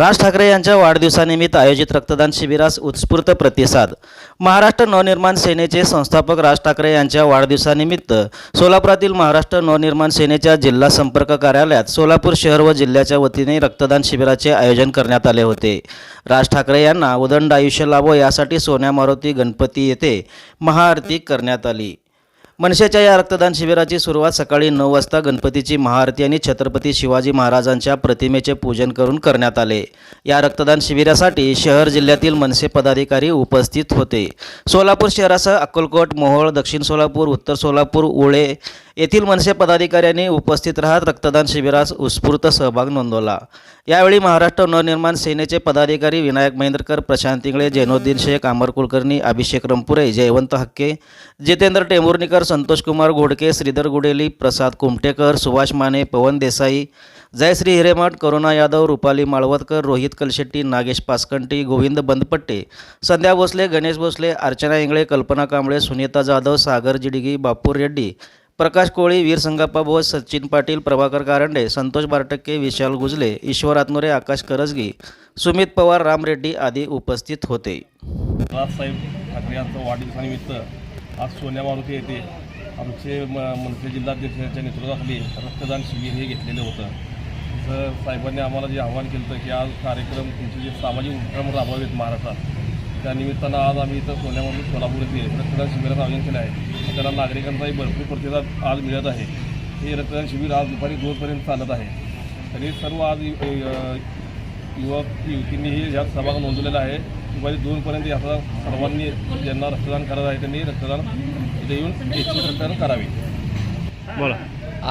राज ठाकरे यांच्या वाढदिवसानिमित्त आयोजित रक्तदान शिबिरास उत्स्फूर्त प्रतिसाद. महाराष्ट्र नवनिर्माण सेनेचे संस्थापक राज ठाकरे यांच्या वाढदिवसानिमित्त सोलापुरातील महाराष्ट्र नवनिर्माण सेनेच्या जिल्हा संपर्क कार्यालयात सोलापूर शहर व जिल्ह्याच्या वतीने रक्तदान शिबिराचे आयोजन करण्यात आले होते. राज ठाकरे यांना उदंड आयुष्य लाभो यासाठी सोन्या मारुती गणपती येथे महाआरती करण्यात आली. मनसेच्या या रक्तदान शिबिराची सुरुवात सकाळी नऊ वाजता गणपतीची महाआरती आणि छत्रपती शिवाजी महाराजांच्या प्रतिमेचे पूजन करून करण्यात आले. या रक्तदान शिबिरासाठी शहर जिल्ह्यातील मनसे पदाधिकारी उपस्थित होते. सोलापूर शहरासह अक्कलकोट मोहोळ दक्षिण सोलापूर उत्तर सोलापूर उळे येथील मनसे पदाधिकाऱ्यांनी उपस्थित राहत रक्तदान शिबिरास उत्स्फूर्त सहभाग नोंदवला. यावेळी महाराष्ट्र नवनिर्माण सेनेचे पदाधिकारी विनायक महेंद्रकर प्रशांत इंगळे जैनोद्दीन शेख अमर कुलकर्णी अभिषेक रंपुरे जयवंत हक्के जितेंद्र टेंभुर्णीकर संतोष कुमार घोडके श्रीधर गुडेली प्रसाद कुमटेकर सुभाष माने पवन देसाई जयश्री हिरेमठ करुणा यादव रुपाली माळवतकर रोहित कलशेट्टी नागेश पासकंटी गोविंद बंदपट्टे संध्या भोसले गणेश भोसले अर्चना इंगळे कल्पना कांबळे सुनीता जाधव सागर जिडगी बापूर रेड्डी प्रकाश कोळी वीर संगाप्पा बोस सचिन पाटील प्रभाकर कारंडे संतोष बारटक्के विशाल गुजले ईश्वर आत्मरे आकाश करजगी सुमित पवार राम रेड्डी आदी उपस्थित होते. बाळासाहेब ठाकरे यांचं वाढदिवसानिमित्त आज सोन्या मारुती येथे आमचे म मनसे जिल्हाध्यक्षांच्या नेतृत्वाखाली रक्तदान शिबिर हे घेतलेलं होतं. तर साहेबांनी आम्हाला जे आव्हान केलं होतं की आज कार्यक्रम तुमचे जे सामाजिक उपक्रम राबवावेत महाराष्ट्रात त्या निमित्तानं आज आम्ही इथं सोन्या मारुती सोलापूर येथे रक्तदान शिबिराचं आयोजन केलं आहे. त्याला नागरिकांचाही भरपूर प्रतिसाद आज मिळत आहे. हे रक्तदान शिबिर आज दुपारी दोनपर्यंत चालत आहे. तरी सर्व आज युवक युवतींनीही यात सहभाग नोंदवलेला आहे. दुपारी दोनपर्यंत याचा सर्वांनी ज्यांना रक्तदान करायचं आहे त्यांनी रक्तदान इथे येऊन इच्छित रक्तदान करावे. बोला.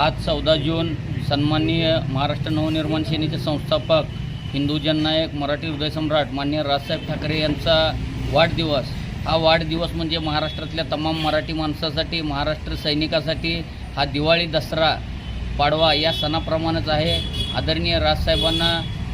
आज चौदा जून सन्माननीय महाराष्ट्र नवनिर्माण सेनेचे संस्थापक हिंदू जननायक मराठी हृदयसम्राट मान्य राजसाहेब ठाकरे यांचा वाढदिवस हा वाढदिवस म्हणजे महाराष्ट्रातल्या तमाम मराठी माणसासाठी महाराष्ट्र सैनिकासाठी हा दिवाळी दसरा पाडवा या सणाप्रमाणेच आहे. आदरणीय राजसाहेबांना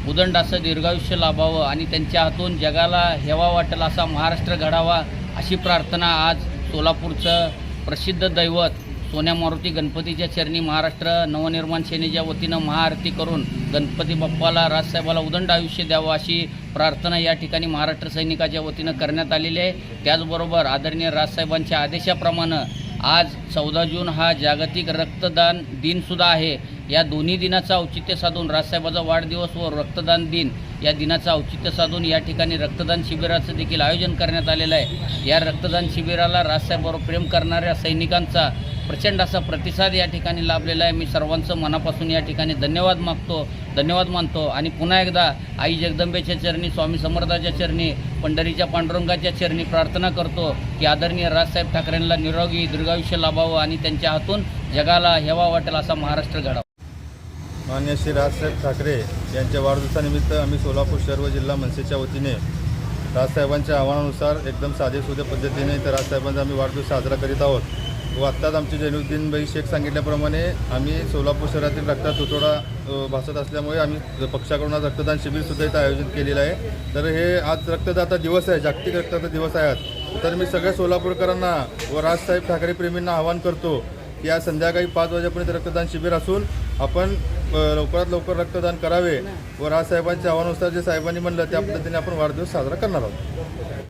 उदंड असं दीर्घायुष्य लाभावं आणि त्यांच्या हातून जगाला हेवा वाटेल असा महाराष्ट्र घडावा अशी प्रार्थना आज सोलापूरचं प्रसिद्ध दैवत सोन्या मारुती गणपतीच्या चरणी महाराष्ट्र नवनिर्माण सेनेच्या वतीनं महाआरती करून गणपती बाप्पाला राजसाहेबाला उदंड आयुष्य द्यावं अशी प्रार्थना या ठिकाणी महाराष्ट्र सैनिकाच्या वतीनं करण्यात आलेली आहे. त्याचबरोबर आदरणीय राजसाहेबांच्या आदेशाप्रमाणे आज चौदा जून हा जागतिक रक्तदान दिनसुद्धा आहे. या दोन्ही दिनाचं औचित्य साधून राजसाहेबाचा वाढदिवस व रक्तदान दिन या दिनाचं औचित्य साधून या ठिकाणी रक्तदान शिबिराचं देखील आयोजन करण्यात आलेलं आहे. या रक्तदान शिबिराला राजसाहेबावर प्रेम करणाऱ्या सैनिकांचा प्रचंड असा प्रतिसाद या ठिकाणी लाभलेला आहे. मी सर्वांचं मनापासून या ठिकाणी धन्यवाद मागतो धन्यवाद मानतो. आणि पुन्हा एकदा आई जगदंबेच्या चरणी स्वामी समर्थाच्या चरणी पंढरीच्या पांडुरंगाच्या चरणी प्रार्थना करतो की आदरणीय राजसाहेब ठाकरेंना निरोगी दीर्घायुष्य लाभावं आणि त्यांच्या हातून जगाला हेवा वाटेल असा महाराष्ट्र घडावा. मान्य श्री राजसाहेब ठाकरे यांच्या वाढदिवसानिमित्त आम्ही सोलापूर शहर व जिल्हा मनसेच्या वतीने राजसाहेबांच्या आव्हानानुसार एकदम साधेसुधे पद्धतीने तर राजसाहेबांचा आम्ही वाढदिवस साजरा करीत आहोत. व आत्ताच आमचे जैनुद्दीन भाई शेख सांगितल्याप्रमाणे आम्ही सोलापूर शहरातील रक्तात तुटवडा भासत असल्यामुळे आम्ही पक्षाकडून आज रक्तदान शिबिरसुद्धा इथं आयोजित केलेलं आहे. तर हे आज रक्तदाता दिवस आहे जागतिक रक्तदाता दिवस आहे आज. तर मी सगळ्या सोलापूरकरांना व राजसाहेब ठाकरे प्रेमींना आवाहन करतो की आज संध्याकाळी पाच वाजेपर्यंत रक्तदान शिबिर असून आपण लवकरात लवकर रक्तदान करावे व राजसाहेबांच्या आव्हानानुसार जे साहेबांनी म्हणलं त्या पद्धतीने आपण वाढदिवस साजरा करणार आहोत.